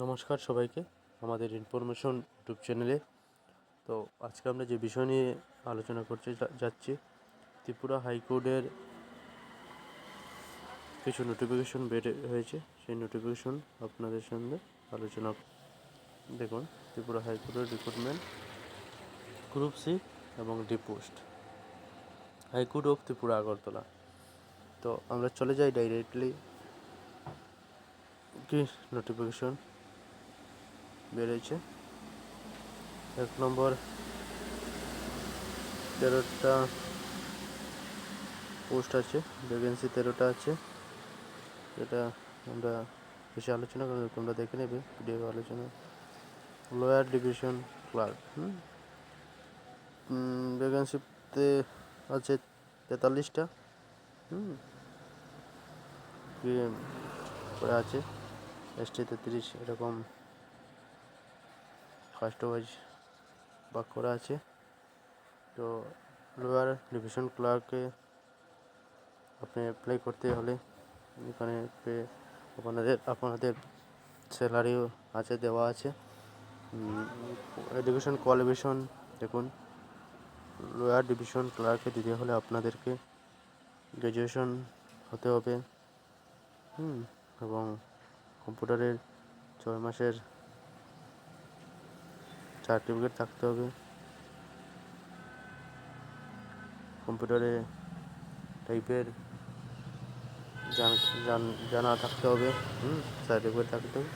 নমস্কার সবাইকে আমাদের ইনফরমেশন ইউটিউব চ্যানেলে। তো আজকে আমরা যে বিষয় নিয়ে আলোচনা করতে যাচ্ছি, ত্রিপুরা হাইকোর্টের কিছু নোটিফিকেশন বের হয়েছে। সেই নোটিফিকেশন আপনাদের সঙ্গে আলোচনা দেখুন, ত্রিপুরা হাইকোর্টের রিক্রুটমেন্ট গ্রুপ সি এবং D post high court of Tripura Agartala. তো আমরা চলে যাই ডাইরেক্টলি কি নোটিফিকেশন বেড়েছে। এক নম্বর তেরোটা পোস্ট আছে ভ্যাকেন্সি তেরোটা আছে। এটা আমরা বেশি আলোচনা করব, তোমরা দেখে নেবে ভিডিও আলোচনা। লোয়ার ডিভিশন ক্লার্ক ভ্যাকেন্সিতে আছে তেতাল্লিশটা, হুম? আছে এসটি তেত্রিশ, এরকম ওয়াইজ ভাগ করা আছে। তো লোয়ার ডিভিশন ক্লার্কে আপনি অ্যাপ্লাই করতে হলে এখানে পে আপনাদের আপনাদের স্যালারিও আছে, দেওয়া আছে। এডুকেশন কোয়ালিফিকেশন দেখুন। লোয়ার ডিভিশন ক্লার্কে দিতে হলে আপনাদেরকে গ্র্যাজুয়েশন হতে হবে। হুম, এবং কম্পিউটারের ছয় মাসের সার্টিফিকেট থাকতে হবে। কম্পিউটারে টাইপের জান- থাকতে হবে, হুম সার্টিফিকেট থাকতে হবে।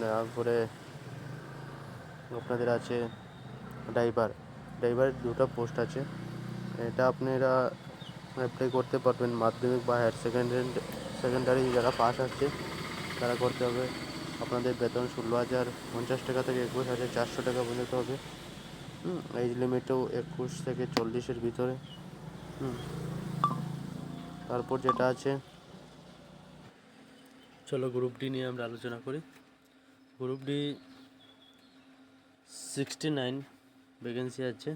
তারপরে আপনাদের আছে ড্রাইভার ড্রাইভারের দুটো পোস্ট আছে। এটা আপনারা অ্যাপ্লাই করতে পারবেন। মাধ্যমিক বা হায়ার সেকেন্ডারি সেকেন্ডারি যারা পাস আছে, তারা করতে হবে। আপনাদের বেতন ষোলো হাজার পঞ্চাশ টাকা থেকে একুশ হাজার চারশো টাকা পর্যন্ত হবে। এজ লিমিটও একুশ থেকে চল্লিশের ভিতরে। তারপর যেটা আছে। চলো গ্রুপ ডি নিয়ে আমরা আলোচনা করি। Group D sixty nine vacancy আছে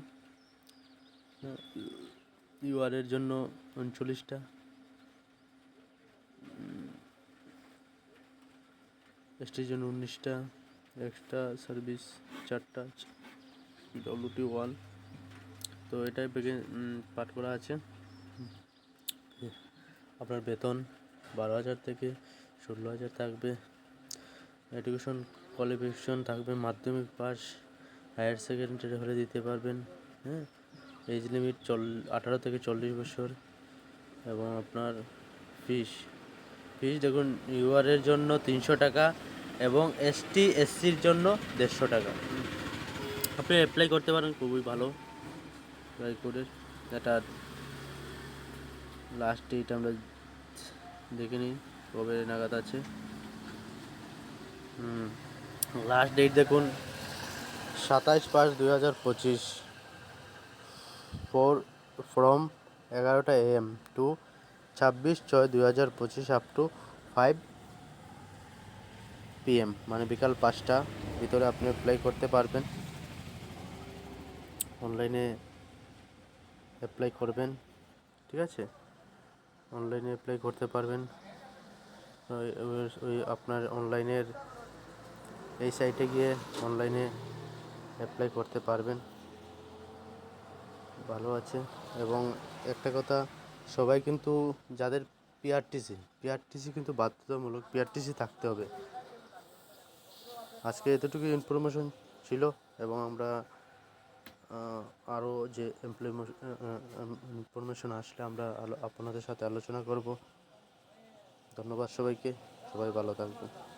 ইউআরের জন্য উনচল্লিশটা। জন্য উনিশটা এক্সট্রা সার্ভিস, চারটা ডব্লিউটি ওয়ান। তো এটাই পাঠ করা আছে। আপনার বেতন বারো হাজার থেকে ষোলো হাজার থাকবে। এডুকেশন কোয়ালিফিকেশন থাকবে, মাধ্যমিক পাস হায়ার সেকেন্ডারি হলে দিতে পারবেন হ্যাঁ? এজ লিমিট চল, আঠারো থেকে চল্লিশ বছর। এবং আপনার ফিস ফিস দেখুন ইউআরের জন্য তিনশো টাকা এবং এসটি এসসির জন্য দেড়শো টাকা। আপনি অ্যাপ্লাই করতে পারেন, খুবই ভালো। ট্রাই করে এটা লাস্ট ডেট আমরা দেখে নিই, কবে নাগাদ আছে। লাস্ট ডেট দেখুন, সাতাইশ পাঁচ দুই হাজার পঁচিশ ফোর ফ্রম এগারোটা এম টু ছাব্বিশ ছয় দুই হাজার পঁচিশ আপ টু ফাইভ পিএম মানে বিকাল পাঁচটা ভিতরে আপনি অ্যাপ্লাই করতে পারবেন। অনলাইনে অ্যাপ্লাই করবেন, ঠিক আছে? অনলাইনে অ্যাপ্লাই করতে পারবেন। ওই- আপনার অনলাইনের এই সাইটে গিয়ে অনলাইনে অ্যাপ্লাই করতে পারবেন। ভালো আছে। এবং একটা কথা সবাই কিন্তু যাদের পিআরটিসি পিআরটিসি কিন্তু বাধ্যতামূলক পিআরটিসি থাকতে হবে। আজকে এতটুকু ইনফরমেশন ছিল এবং আমরা আরও যে এমপ্লয়মেশন ইনফরমেশন আসলে আমরা আপনাদের সাথে আলোচনা করব। ধন্যবাদ সবাইকে। সবাই ভালো থাকবেন।